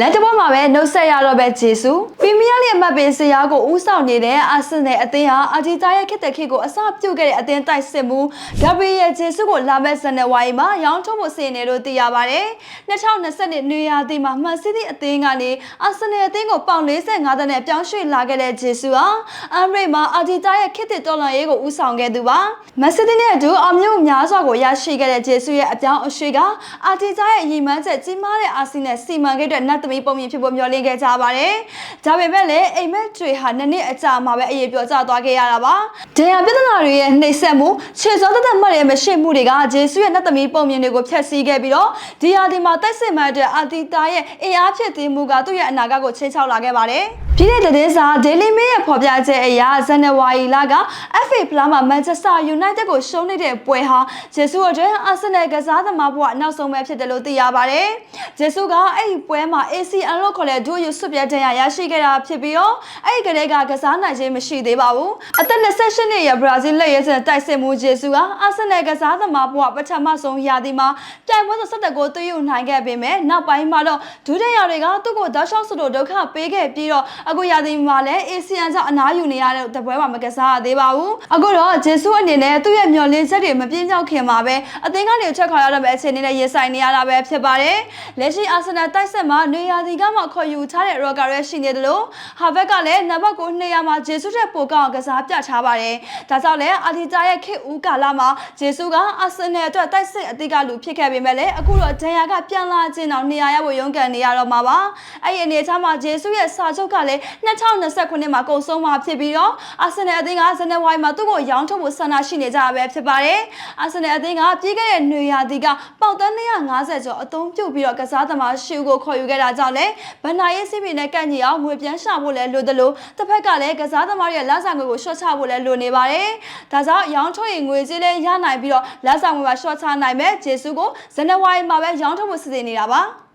လက်တပေါ်မှာပဲနှုတ်ဆက်ရတော့ပဲဂျေဆုပရီးမီးယား လိအမတ်ပေးစရာကိုဦးဆောင်နေတဲ့အာဆင်နယ်အသင်းဟာအာဂျီတာရဲ့ခက်တဲ့ခေတ်ကိုအစပြုတ်ခဲ့တဲ့အသင်းတိုက်စစ်မှုဂါဘရီယယ်ဂျေဆုကိုလာမယ့်ဇန်နဝါရီမှာရောင်းထုတ်ဖို့စီစဉ်နေလို့သိရပါတယ်2020နှစ်ရာသီမှာမန်စီးတီးအသင်းကနေအာဆင်နယ်အသင်းကိုပေါင်45သန်းနဲ့ပြောင်းရွှေ့လာခဲ့တဲ့ဂျေဆုဟာအမ်ရိတ်မှာအာဂျီတာရဲ့ခက်တဲ့တော်လှန်ရေးကိုဦးဆောင်ခဲ့သူပါမန်စီးတီးနဲ့အတူအောင်မြင်မှုများစွာကိုရရှိခဲ့တဲ့ဂျေဆုရဲ့အပြောင်းအရွှေ့ကအာဂျီတာရဲ့ရည်မှန်းချက်ကြီးမားတဲ့အာဆီနယ်စီမံကိန်းအတွက်နတ်သမီးပုံမြင်ဖြစ်ဖို့မျှော်လင့်ခဲ့ကြပါတယ်။ဒါပေမဲ့လည်းအိမ်မက်တွေဟာနှစ်နှစ်အကြာမှာပဲအရေးပြောကျသွားခဲ့ရတာပါ။ဒဏ်ရာပြဿနာတွေရဲ့နှိပ်စက်မှုခြေစောသက်သက်မှတ်ရဲ့မရှိမှုတွေကဂျေဆုရဲ့နတ်သမီးပုံမြင်တွေကိုဖျက်ဆီးခဲ့ပြီးတော့ဒီဟာဒီမှာတိုက်စစ်မှန်တဲ့အာတီတာရဲ့အင်အားဖြစ်တည်မှုကသူ့ရဲ့အနာဂတ်ကိုချိန်ချောက်လာခဲ့ပါတယ်။ ပြည်တဲ့သတင်းစာ Daily Mail ရဲ့ဖော်ပြချက်အရဇန်နဝါရီလက FA ဖလားမှာ Manchester United ကိုရှုံးနေတဲ့ပွဲဟာဂျေဆုအတွက်အာဆင်နယ်ကစားသမားဘဝနောက်ဆုံးပဲဖြစ်တယ်လို့သိရပါတယ်။ဂျေဆုကအဲ့ဒီပွဲမှာ ACL လို့ခေါ်တဲ့ဒုယူဆွပြတ်တန်ရရရှိခဲ့တာဖြစ်ပြီးတော့အဲ့ဒီကလေးကကစားနိုင်ခြင်းမရှိသေးပါဘူး။အသက်28နှစ်အရွယ်ဘရာဇီးလက်ရဲစင်တိုက်စစ်မှုဂျေဆုကအာဆင်နယ်ကစားသမားဘဝပထမဆုံးရာသီမှာပြိုင်ပွဲ17ကိုသွေးယူနိုင်ခဲ့ပေမဲ့နောက်ပိုင်းမှာတော့ဒုတိယတွေကသူ့ကိုတောက်လျှောက်စလို့ဒုက္ခပေးခဲ့ပြီးတော့အခုရာသီမှာလည်း ACN ကြောင့်အနားယူနေရတဲ့တပွဲမှာမကစားရသေးပါဘူးအခုတော့ဂျေဆုအနေနဲ့သူ့ရဲ့မျှော်လင့်ချက်တွေမပြင်းပြောက်ခင်မှာပဲအသင်းကနေချက်ခွာရတော့ပဲအခြေအနေနဲ့ရင်ဆိုင်နေရတာပဲဖြစ်ပါတယ်လက်ရှိအာဆင်နယ်တိုက်စစ်မှာနေရာဒီကမှခေါ်ယူထားတဲ့ရော့ကာရဲရှိနေတယ်လို့ဟာဘက်ကလည်းနံပါတ်ကို200မှာဂျေဆုတဲ့ပိုကောင်းကစားပြထားပါတယ်ဒါကြောင့်လည်းအာတီတာရဲ့ခေတ်ဦးကာလမှာဂျေဆုကအာဆင်နယ်အတွက်တိုက်စစ်အသစ်ကလူဖြစ်ခဲ့ပေမဲ့လည်းအခုတော့ဒန်ယာကပြန်လာခြင်းတော့နေရာရဖို့ရုန်းကန်နေရတော့မှာပါအဲ့ဒီအနေအထားမှာဂျေဆုရဲ့စာချုပ်ကလည်း2029မှာကုန်ဆုံးမှာဖြစ်ပြီးတော့အာဆင်နယ်အသင်းကဇန်နဝါရီမှာသူ့ကိုရောင်းထုတ်ဖို့ဆန္ဒရှိနေကြတာပဲဖြစ်ပါတယ်အာဆင်နယ်အသင်းကပြီးခဲ့တဲ့နွေရာသီကပေါက်တန်း250ကျော်အသုံးပြုပြီးတော့ကစားသမားရှူကိုခေါ်ယူခဲ့တာကြောင့်လည်းဗန်နာရေးစီးပီနဲ့ကန့်ညီအောင်ငွေပြန်ရှာဖို့လည်းလိုသလိုတစ်ဖက်ကလည်းကစားသမားရဲ့လက်ဆောင်ငွေကိုရှော့ချဖို့လည်းလိုနေပါတယ်ဒါကြောင့်ရောင်းထုတ်ရင်ငွေကြေးလည်းရနိုင်ပြီးတော့လက်ဆောင်ငွေပါရှော့ချနိုင်မဲ့ဂျေဆုကိုဇန်နဝါရီမှာပဲရောင်းထုတ်ဖို့စီစဉ်နေတာပါ